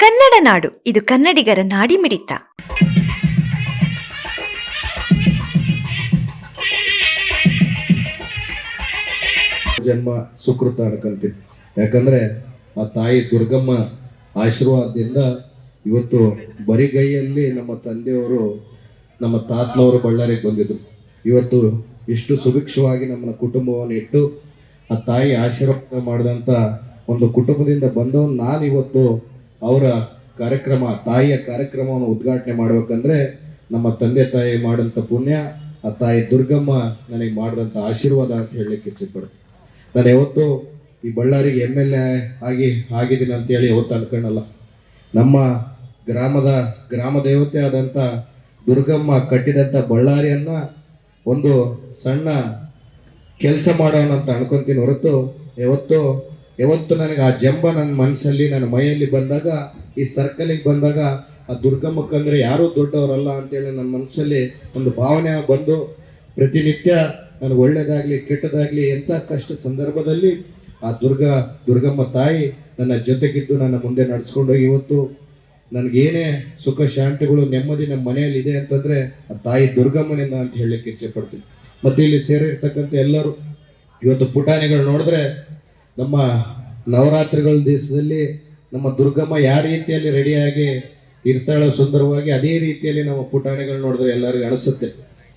ಕನ್ನಡ ನಾಡು, ಇದು ಕನ್ನಡಿಗರ ನಾಡಿಮಿಡಿತ ಜನ್ಮ ಸುಕೃತ ಅನ್ಕಂತೀನಿ ಯಾಕಂದ್ರೆ ಆ ತಾಯಿ ದುರ್ಗಮ್ಮ ಆಶೀರ್ವಾದದಿಂದ ಇವತ್ತು ಬರಿಗೈಯಲ್ಲಿ ನಮ್ಮ ತಂದೆಯವರು ನಮ್ಮ ತಾತನವರು ಬಳ್ಳಾರಿಗೆ ಬಂದಿದ್ರು. ಇವತ್ತು ಇಷ್ಟು ಸುಭಿಕ್ಷವಾಗಿ ನಮ್ಮ ಕುಟುಂಬವನ್ನು ಇಟ್ಟು ಆ ತಾಯಿ ಆಶೀರ್ವಾದ ಮಾಡಿದಂಥ ಒಂದು ಕುಟುಂಬದಿಂದ ಬಂದವನು ನಾನು ಇವತ್ತು ಅವರ ಕಾರ್ಯಕ್ರಮ, ತಾಯಿಯ ಕಾರ್ಯಕ್ರಮವನ್ನು ಉದ್ಘಾಟನೆ ಮಾಡ್ಬೇಕಂದ್ರೆ ನಮ್ಮ ತಂದೆ ತಾಯಿ ಮಾಡಿದಂಥ ಪುಣ್ಯ, ಆ ತಾಯಿ ದುರ್ಗಮ್ಮ ನನಗೆ ಮಾಡಿದಂಥ ಆಶೀರ್ವಾದ ಅಂತ ಹೇಳಲಿಕ್ಕೆ ಇಚ್ಛೆಪಡ್ತೀನಿ. ನಾನು ಯಾವತ್ತು ಈ ಬಳ್ಳಾರಿಗೆ ಎಂ ಎಲ್ ಎ ಆಗಿ ಆಗಿದ್ದೀನಿ ಅಂತೇಳಿ ಯಾವತ್ತು ಅನ್ಕೊಳ್ಳಲ್ಲ ನಮ್ಮ ಗ್ರಾಮದ ಗ್ರಾಮ ದೇವತೆ ಆದಂಥ ದುರ್ಗಮ್ಮ ಕಟ್ಟಿದಂಥ ಬಳ್ಳಾರಿಯನ್ನ ಒಂದು ಸಣ್ಣ ಕೆಲಸ ಮಾಡೋಣ ಅಂತ ಅನ್ಕೊಂತೀನಿ ಹೊರತು ಯಾವತ್ತು ಯಾವತ್ತು ನನಗೆ ಆ ಜಂಬ ನನ್ನ ಮನಸ್ಸಲ್ಲಿ, ನನ್ನ ಮೈಯಲ್ಲಿ ಬಂದಾಗ, ಈ ಸರ್ಕಲಿಗೆ ಬಂದಾಗ, ಆ ದುರ್ಗಮ್ಮಕ್ಕಂದ್ರೆ ಯಾರೂ ದೊಡ್ಡವರಲ್ಲ ಅಂತೇಳಿ ನನ್ನ ಮನಸ್ಸಲ್ಲಿ ಒಂದು ಭಾವನೆ ಬಂದು, ಪ್ರತಿನಿತ್ಯ ನನಗೆ ಒಳ್ಳೇದಾಗಲಿ, ಕೆಟ್ಟದಾಗಲಿ, ಎಂಥ ಕಷ್ಟ ಸಂದರ್ಭದಲ್ಲಿ ಆ ದುರ್ಗಾ, ದುರ್ಗಮ್ಮ ತಾಯಿ ನನ್ನ ಜೊತೆಗಿದ್ದು ನನ್ನ ಮುಂದೆ ನಡೆಸ್ಕೊಂಡು ಹೋಗಿ ಇವತ್ತು ನನಗೇನೇ ಸುಖ ಶಾಂತಿಗಳು, ನೆಮ್ಮದಿ ನಮ್ಮ ಮನೆಯಲ್ಲಿ ಇದೆ ಅಂತಂದರೆ ಆ ತಾಯಿ ದುರ್ಗಮ್ಮನಿಂದ ಅಂತ ಹೇಳಲಿಕ್ಕೆ ಇಚ್ಛೆ ಪಡ್ತೀನಿ. ಮತ್ತು ಇಲ್ಲಿ ಸೇರಿರ್ತಕ್ಕಂಥ ಎಲ್ಲರೂ ಇವತ್ತು ಪುಟಾಣಿಗಳು ನೋಡಿದ್ರೆ ನಮ್ಮ ನವರಾತ್ರಿಗಳ ದಿವಸದಲ್ಲಿ ನಮ್ಮ ದುರ್ಗಮ್ಮ ಯಾವ ರೀತಿಯಲ್ಲಿ ರೆಡಿಯಾಗಿ ಇರ್ತಾಳೋ ಸುಂದರವಾಗಿ ಅದೇ ರೀತಿಯಲ್ಲಿ ನಮ್ಮ ಪುಟಾಣಿಗಳು ನೋಡಿದ್ರೆ ಎಲ್ಲರಿಗೂ ಅನಿಸುತ್ತೆ.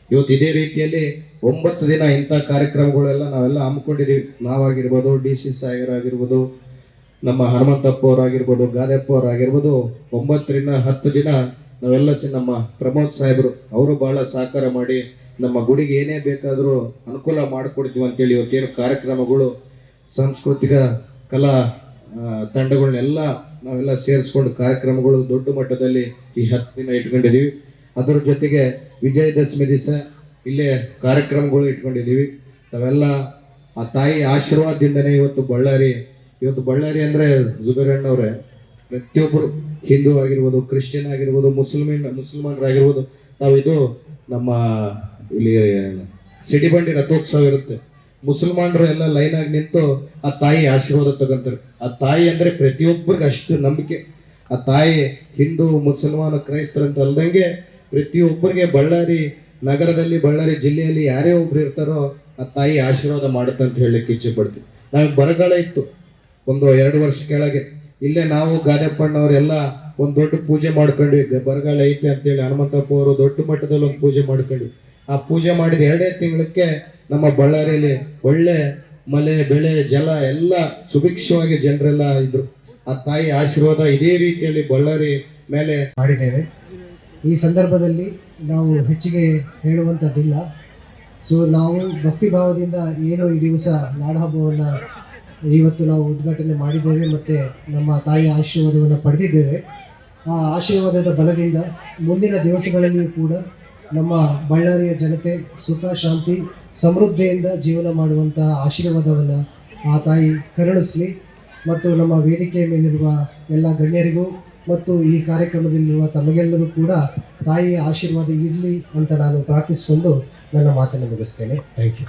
ಇವತ್ತು ಇದೇ ರೀತಿಯಲ್ಲಿ ಒಂಬತ್ತು ದಿನ ಇಂಥ ಕಾರ್ಯಕ್ರಮಗಳೆಲ್ಲ ನಾವೆಲ್ಲ ಹಮ್ಮಿಕೊಂಡಿದ್ದೀವಿ. ನಾವಾಗಿರ್ಬೋದು ಡಿ ಸಿ ಸಾಗರಾಗಿರ್ಬೋದು ನಮ್ಮ ಹನುಮಂತಪ್ಪ ಅವರಾಗಿರ್ಬೋದು ಗಾದೆಪ್ಪ ಅವರಾಗಿರ್ಬೋದು ಒಂಬತ್ತರಿಂದ ಹತ್ತು ದಿನ ನಾವೆಲ್ಲ ಸಿ ನಮ್ಮ ಪ್ರಮೋದ್ ಸಾಹೇಬರು ಅವರು ಬಹಳ ಸಹಕಾರ ಮಾಡಿ ನಮ್ಮ ಗುಡಿಗೆ ಏನೇ ಬೇಕಾದರೂ ಅನುಕೂಲ ಮಾಡಿಕೊಡ್ತೀವಿ ಅಂತೇಳಿ ಇವತ್ತೇನು ಕಾರ್ಯಕ್ರಮಗಳು ಸಾಂಸ್ಕೃತಿಕ ಕಲಾ ತಂಡಗಳನ್ನೆಲ್ಲ ನಾವೆಲ್ಲ ಸೇರಿಸ್ಕೊಂಡು ಕಾರ್ಯಕ್ರಮಗಳು ದೊಡ್ಡ ಮಟ್ಟದಲ್ಲಿ ಈ ಹತ್ತು ದಿನ ಇಟ್ಕೊಂಡಿದ್ದೀವಿ. ಅದರ ಜೊತೆಗೆ ವಿಜಯದಶಮಿ ದಿವಸ ಇಲ್ಲೇ ಕಾರ್ಯಕ್ರಮಗಳು ಇಟ್ಕೊಂಡಿದ್ದೀವಿ. ತಾವೆಲ್ಲ ಆ ತಾಯಿ ಆಶೀರ್ವಾದದಿಂದನೇ ಇವತ್ತು ಬಳ್ಳಾರಿ ಇವತ್ತು ಬಳ್ಳಾರಿ ಅಂದರೆ ಜುಬೇರಣ್ಣವ್ರೆ. ಪ್ರತಿಯೊಬ್ಬರು ಹಿಂದೂ ಆಗಿರ್ಬೋದು, ಕ್ರಿಶ್ಚಿಯನ್ ಆಗಿರ್ಬೋದು, ಮುಸ್ಲಿಮಿನ್, ಮುಸಲ್ಮಾನರಾಗಿರ್ಬೋದು ನಾವು ಇದು ನಮ್ಮ ಇಲ್ಲಿ ಸಿಡಿಬಂಡಿ ರಥೋತ್ಸವ ಇರುತ್ತೆ. ಮುಸಲ್ಮಾನರು ಎಲ್ಲ ಲೈನ್ ಆಗಿ ನಿಂತು ಆ ತಾಯಿ ಆಶೀರ್ವಾದ ತಗೊಂತಾರೆ. ಆ ತಾಯಿ ಅಂದ್ರೆ ಪ್ರತಿಯೊಬ್ಬರಿಗೆ ಅಷ್ಟು ನಂಬಿಕೆ. ಆ ತಾಯಿ ಹಿಂದೂ, ಮುಸಲ್ಮಾನ ಕ್ರೈಸ್ತರಂತ ಅಲ್ದಂಗೆ ಪ್ರತಿಯೊಬ್ಬರಿಗೆ ಬಳ್ಳಾರಿ ನಗರದಲ್ಲಿ, ಬಳ್ಳಾರಿ ಜಿಲ್ಲೆಯಲ್ಲಿ ಯಾರೇ ಒಬ್ರು ಇರ್ತಾರೋ ಆ ತಾಯಿ ಆಶೀರ್ವಾದ ಮಾಡುತ್ತೆ ಅಂತ ಹೇಳಲಿಕ್ಕೆ ಇಚ್ಛೆ ಪಡ್ತೀವಿ ನಂಗೆ ಬರಗಾಲ ಇತ್ತು. ಒಂದು ಎರಡು ವರ್ಷ ಕೆಳಗೆ. ಇಲ್ಲೇ ನಾವು ಗಾದೆಪ್ಪಣ್ಣವರೆಲ್ಲ ಒಂದು ದೊಡ್ಡ ಪೂಜೆ ಮಾಡ್ಕೊಂಡ್ವಿ. ಬರಗಾಲ ಐತೆ ಅಂತೇಳಿ ಹನುಮಂತಪ್ಪ ಅವರು ದೊಡ್ಡ ಮಟ್ಟದಲ್ಲಿ ಒಂದು ಪೂಜೆ ಮಾಡ್ಕೊಂಡ್ವಿ. ಆ ಪೂಜೆ ಮಾಡಿದ ಎರಡೇ ತಿಂಗಳಕ್ಕೆ ನಮ್ಮ ಬಳ್ಳಾರಿಯಲ್ಲಿ ಒಳ್ಳೆ ಮಳೆ, ಬೆಳೆ, ಜಲ ಎಲ್ಲ ಸುಭಿಕ್ಷವಾಗಿ ಜನರೆಲ್ಲ ಇದ್ರು. ಆ ತಾಯಿ ಆಶೀರ್ವಾದ ಇದೇ ರೀತಿಯಲ್ಲಿ ಬಳ್ಳಾರಿ ಮೇಲೆ ಮಾಡಿದ್ದೇವೆ. ಈ ಸಂದರ್ಭದಲ್ಲಿ ನಾವು ಹೆಚ್ಚಿಗೆ ಹೇಳುವಂಥದ್ದಿಲ್ಲ. ಸೊ ನಾವು ಭಕ್ತಿ ಭಾವದಿಂದ ಏನು ಈ ದಿವಸ ನಾಡಹಬ್ಬವನ್ನು ಇವತ್ತು ನಾವು ಉದ್ಘಾಟನೆ ಮಾಡಿದ್ದೇವೆ ಮತ್ತು ನಮ್ಮ ತಾಯಿಯ ಆಶೀರ್ವಾದವನ್ನು ಪಡೆದಿದ್ದೇವೆ. ಆ ಆಶೀರ್ವಾದದ ಬಲದಿಂದ ಮುಂದಿನ ದಿವಸಗಳಲ್ಲಿಯೂ ಕೂಡ ನಮ್ಮ ಬಳ್ಳಾರಿಯ ಜನತೆ ಸುಖ, ಶಾಂತಿ, ಸಮೃದ್ಧಿಯಿಂದ ಜೀವನ ಮಾಡುವಂತಹ ಆಶೀರ್ವಾದವನ್ನು ಆ ತಾಯಿ ಕರುಣಿಸಲಿ. ಮತ್ತು ನಮ್ಮ ವೇದಿಕೆಯ ಮೇಲಿರುವ ಎಲ್ಲ ಗಣ್ಯರಿಗೂ ಮತ್ತು ಈ ಕಾರ್ಯಕ್ರಮದಲ್ಲಿರುವ ತಮಗೆಲ್ಲರೂ ಕೂಡ ತಾಯಿಯ ಆಶೀರ್ವಾದ ಇರಲಿ ಅಂತ ನಾನು ಪ್ರಾರ್ಥಿಸಿಕೊಂಡು ನನ್ನ ಮಾತನ್ನು ಮುಗಿಸ್ತೇನೆ. ಥ್ಯಾಂಕ್ ಯು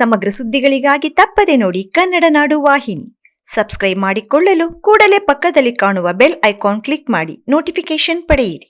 ಸಮಗ್ರ ಸುದ್ದಿಗಳಿಗಾಗಿ ತಪ್ಪದೆ ನೋಡಿ ಕನ್ನಡ ನಾಡು ವಾಹಿನಿ. ಸಬ್ಸ್ಕ್ರೈಬ್ ಮಾಡಿಕೊಳ್ಳಲು ಕೂಡಲೇ ಪಕ್ಕದಲ್ಲಿ ಕಾಣುವ ಬೆಲ್ ಐಕಾನ್ ಕ್ಲಿಕ್ ಮಾಡಿ ನೋಟಿಫಿಕೇಶನ್ ಪಡೆಯಿರಿ.